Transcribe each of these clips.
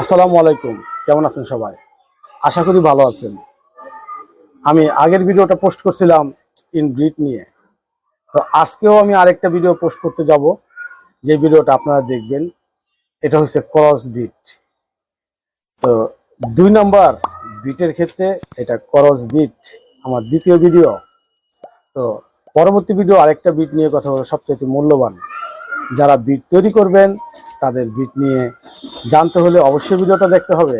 আসসালামু আলাইকুম। কেমন আছেন সবাই? আশা করি ভালো আছেন। আমি আগের ভিডিওটা পোস্ট করছিলাম ইন ব্রিড নিয়ে। তো আজকেও আমি আরেকটা ভিডিও পোস্ট করতে যাব, যে ভিডিওটা আপনারা দেখবেন। এটা হচ্ছে ক্রস বিট তো দুই নাম্বার বিটের ক্ষেত্রে এটা ক্রস বিট আমার দ্বিতীয় ভিডিও। তো পরবর্তী ভিডিও আরেকটা বিট নিয়ে কথা বলব সবচেয়ে মূল্যবান। যারা বিট তৈরি করবেন, তাদের বিট নিয়ে জানতে হলে অবশ্যই ভিডিওটা দেখতে হবে।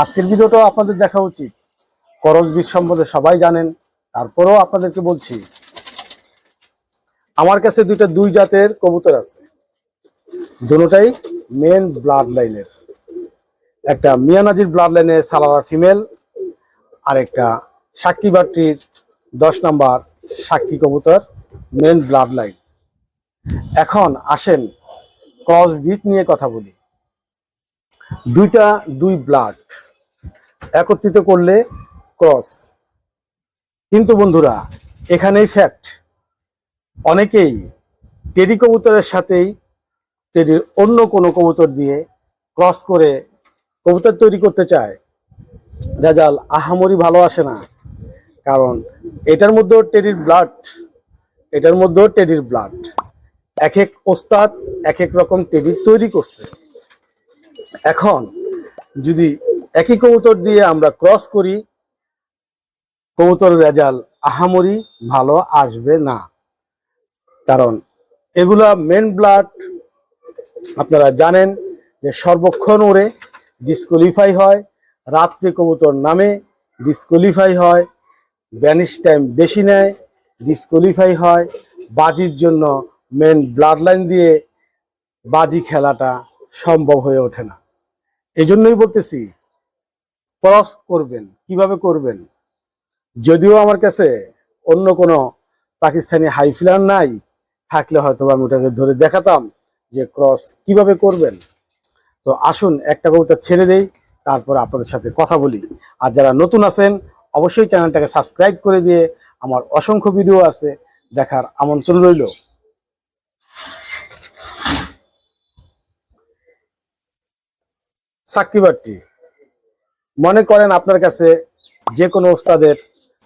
আজকের ভিডিওটাও আপনাদের দেখা উচিত। করজ বিট সম্বন্ধে সবাই জানেন, তারপরেও আপনাদেরকে বলছি। আমার কাছে দুইটা দুই জাতের কবুতর আছে। দুটাই মেন ব্লাড লাইনের একটা মিয়ানাজির ব্লাড লাইনে সালারা ফিমেল আর একটা সাক্ষী বাট্রির দশ নাম্বার সাক্ষী কবুতর মেন ব্লাড লাইন এখন আসেন ক্রস বিট নিয়ে কথা বলি। দুইটা দুই ব্লাড একত্রিত করলে ক্রস কিন্তু বন্ধুরা, এখানেই ফ্যাক্ট অনেকেই টেডি কবুতরের সাথেই টেডির অন্য কোনো কবুতর দিয়ে ক্রস করে কবুতর তৈরি করতে চায়। রেজাল আহামরি ভালো আসে না, কারণ এটার মধ্যেও টেডির ব্লাড এটার মধ্যেও টেডির ব্লাড এক এক ওস্তাদ এক এক রকম টেডি তৈরি করছে। এখন যদি একই কবুতর দিয়ে আমরা ক্রস করি কবুতর রেজাল আহামরি ভালো আসবে না। কারণ এগুলা মেন ব্লাড আপনারা জানেন যে সর্বক্ষণ ওরে ডিসকোয়ালিফাই হয়, রাত্রে কবুতর নামে ডিসকোয়ালিফাই হয় ব্যানিশ টাইম বেশি নেয় ডিসকোয়ালিফাই হয়, বাজির জন্য মেন ব্লাড লাইন দিয়ে বাজি খেলাটা সম্ভব হয়ে ওঠে না। এই জন্যই বলতেছি ক্রস করবেন। কীভাবে করবেন? যদিও আমার কাছে অন্য কোনো পাকিস্তানি হাইফিলার নাই, থাকলে হয়তো আমি ওটাকে ধরে দেখাতাম যে ক্রস কীভাবে করবেন। তো আসুন, একটা কবিতা ছেড়ে দেই, তারপর আপনাদের সাথে কথা বলি। আর যারা নতুন আছেন, অবশ্যই চ্যানেলটাকে সাবস্ক্রাইব করে দিয়ে আমার অসংখ্য ভিডিও আছে, দেখার আমন্ত্রণ রইল। সাকিবারটি মনে করেন আপনার কাছে যে কোনো ওস্তাদের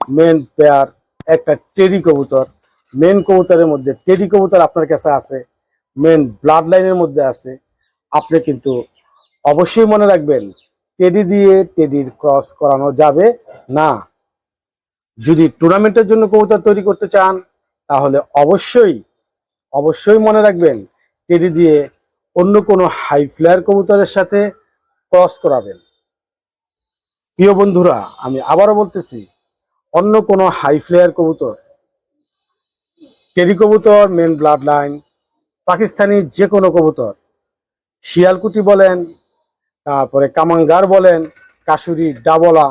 মেন পেয়ার একটা টেরি কবুতর মেন কবুতরের মধ্যে টেডি কবুতর আপনার কাছে আছে মেন ব্লাড লাইনের মধ্যে আছে, আপনি কিন্তু অবশ্যই মনে রাখবেন টেডি দিয়ে টেডির ক্রস করানো যাবে না। যদি টুর্নামেন্টের জন্য কবুতর তৈরি করতে চান, তাহলে অবশ্যই অবশ্যই মনে রাখবেন টেডি দিয়ে অন্য কোনো হাই ফ্লেয়ার কবুতরের সাথে ক্রস করাবেন। প্রিয় বন্ধুরা, আমি আবারও বলতেছি, অন্য কোনো হাই ফ্লেয়ার কবুতর টেরি কবুতর মেন ব্লাড লাইন পাকিস্তানি যে কোনো কবুতর, শিয়ালকুটি বলেন, তারপরে কামাঙ্গার বলেন, কাশুরি, ডাবলা,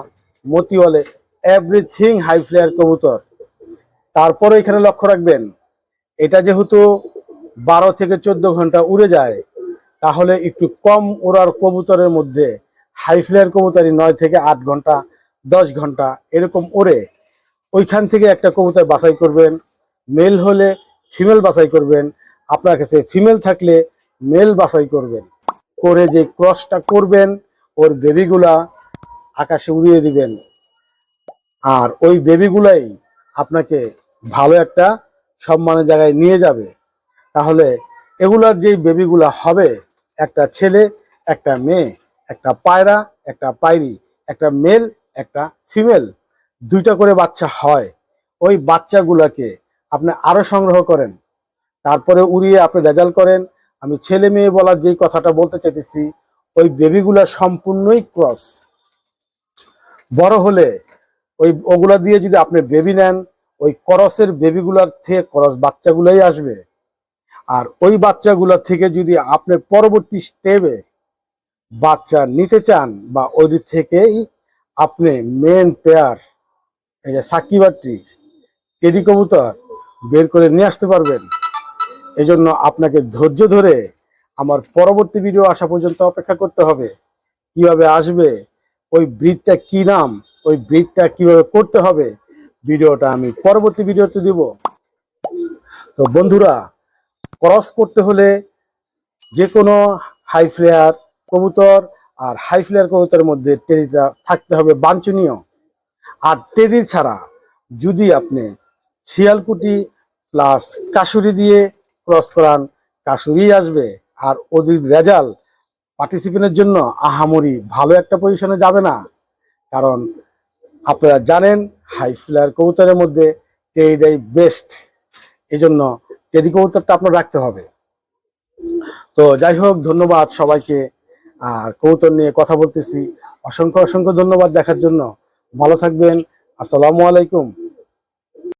মতিওয়ালে এভরিথিং হাই ফ্লেয়ার কবুতর। তারপরে এখানে লক্ষ্য রাখবেন, এটা যেহেতু বারো থেকে চোদ্দ ঘণ্টা উড়ে যায় তাহলে একটু কম ওড়ার কবুতরের মধ্যে হাই ফ্লেয়ার কবুতরই নয় থেকে আট ঘণ্টা, দশ ঘণ্টা এরকম ওড়ে। ওইখান থেকে একটা কবুতর বাছাই করবেন। মেল হলে ফিমেল বাছাই করবেন। আপনার কাছে ফিমেল থাকলে মেল বাছাই করবেন। করে যে ক্রসটা করবেন, ওর বেবিগুলা আকাশে উড়িয়ে দিবেন। আর ওই বেবিগুলাই আপনাকে ভালো একটা সম্মানের জায়গায় নিয়ে যাবে। তাহলে এগুলার যেই বেবিগুলা হবে একটা ছেলে, একটা মেয়ে, একটা পায়রা, একটা পায়রি, একটা মেল একটা ফিমেল দুইটা করে বাচ্চা হয়। ওই বাচ্চাগুলাকে আপনি আরও সংগ্রহ করেন। তারপরে উড়িয়ে আপনি রেজাল্ট করেন। আমি ছেলে মেয়ে বলার যে কথাটা বলতে চাইতেছি, ওই বেবিগুলা সম্পূর্ণই ক্রস বড় হলে ওই ওগুলা দিয়ে যদি আপনি বেবি নেন, ওই করসের বেবিগুলার থেকে করস বাচ্চাগুলাই আসবে। আর ওই বাচ্চাগুলো থেকে যদি আপনি পরবর্তী স্টেপে বাচ্চা নিতে চান বা ওই দিক থেকেই আপনি মেন পেয়ার এই যে সাকিবাটি টেডি কবুতর বের করে নিয়ে আসতে পারবেন। এজন্য আপনাকে ধৈর্য ধরে আমার পরবর্তী ভিডিও আসা পর্যন্ত অপেক্ষা করতে হবে। কীভাবে আসবে, ওই ব্রিডটা কি নাম, ওই ব্রিডটা কীভাবে করতে হবে ভিডিওটা আমি পরবর্তী ভিডিওতে দিব। তো বন্ধুরা ক্রস করতে হলে যে কোনো হাই ফ্লেয়ার কবুতর আর হাই ফ্লেয়ার কবুতরের মধ্যে টেরিটা থাকতে হবে বাঞ্ছনীয়। আর টেরি ছাড়া যদি আপনি শিয়ালকুটি প্লাস কাশুরি দিয়ে ক্রস করান কাশুরি আসবে। আর ওদের রেজাল্ট পার্টিসিপেন্টের জন্য আহামরি ভালো একটা পজিশনে যাবে না। কারণ আপনারা জানেন হাই ফ্লেয়ার কবুতরের মধ্যে টেরিটাই বেস্ট এই জন্য উত্তরটা আপনার রাখতে হবে। তো যাই হোক, ধন্যবাদ সবাইকে। আর কবুতর নিয়ে কথা বলতেছি। অসংখ্য অসংখ্য ধন্যবাদ দেখার জন্য। ভালো থাকবেন। আসসালামু আলাইকুম।